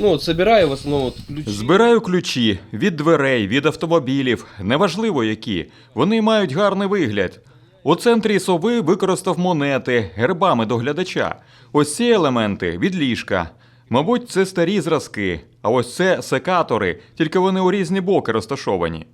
Ну, от собираю в основному от ключі. Збираю ключі від дверей, від автомобілів, неважливо які. Вони мають гарний вигляд. У центрі сови використав монети гербами до глядача. Ось ці елементи від ліжка. Мабуть, це старі зразки, а ось це секатори, тільки вони у різні боки розташовані.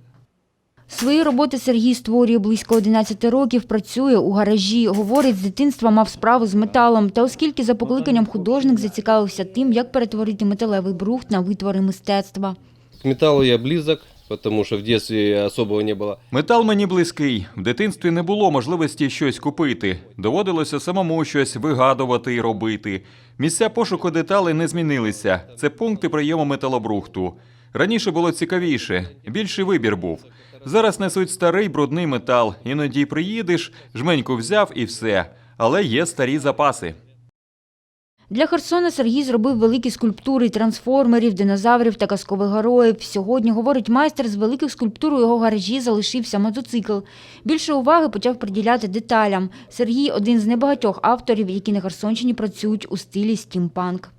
Свої роботи Сергій створює близько 11 років, працює у гаражі. Говорить, з дитинства мав справу з металом. Та оскільки за покликанням художник зацікавився тим, як перетворити металевий брухт на витвори мистецтва. К металлу я близок, потому что в детстве особого не было. Метал мені близький. В дитинстві не було можливості щось купити. Доводилося самому щось вигадувати і робити. Місця пошуку деталей не змінилися. Це пункти прийому металобрухту. Раніше було цікавіше, більший вибір був. Зараз несуть старий брудний метал. Іноді приїдеш, жменьку взяв і все. Але є старі запаси. Для Херсона Сергій зробив великі скульптури трансформерів, динозаврів та казкових героїв. Сьогодні, говорить майстер, з великих скульптур у його гаражі залишився мотоцикл. Більше уваги почав приділяти деталям. Сергій один з небагатьох авторів, які на Херсонщині працюють у стилі стімпанк.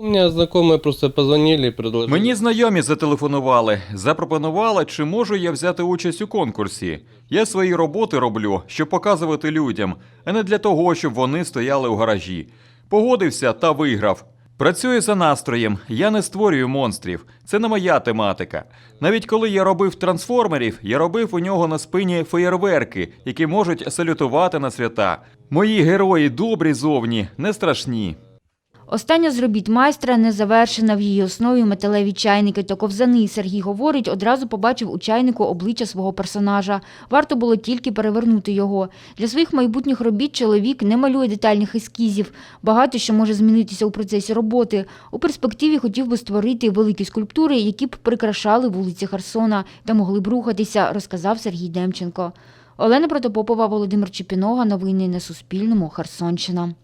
У меня знакомые просто позвонили и предложили. Мені знайомі зателефонували, запропонували, чи можу я взяти участь у конкурсі. Я свої роботи роблю, щоб показувати людям, а не для того, щоб вони стояли у гаражі. Погодився та виграв. Працюю за настроєм, я не створюю монстрів. Це не моя тематика. Навіть коли я робив трансформерів, я робив у нього на спині феєрверки, які можуть салютувати на свята. Мої герої добрі зовні, не страшні. Остання з робіт майстра не завершена в її основі металеві чайники та ковзани. Сергій говорить, одразу побачив у чайнику обличчя свого персонажа. Варто було тільки перевернути його. Для своїх майбутніх робіт чоловік не малює детальних ескізів. Багато що може змінитися у процесі роботи. У перспективі хотів би створити великі скульптури, які б прикрашали вулиці Херсона та могли б рухатися, розказав Сергій Демченко. Олена Протопопова, Володимир Чепінога. Новини на Суспільному. Херсонщина.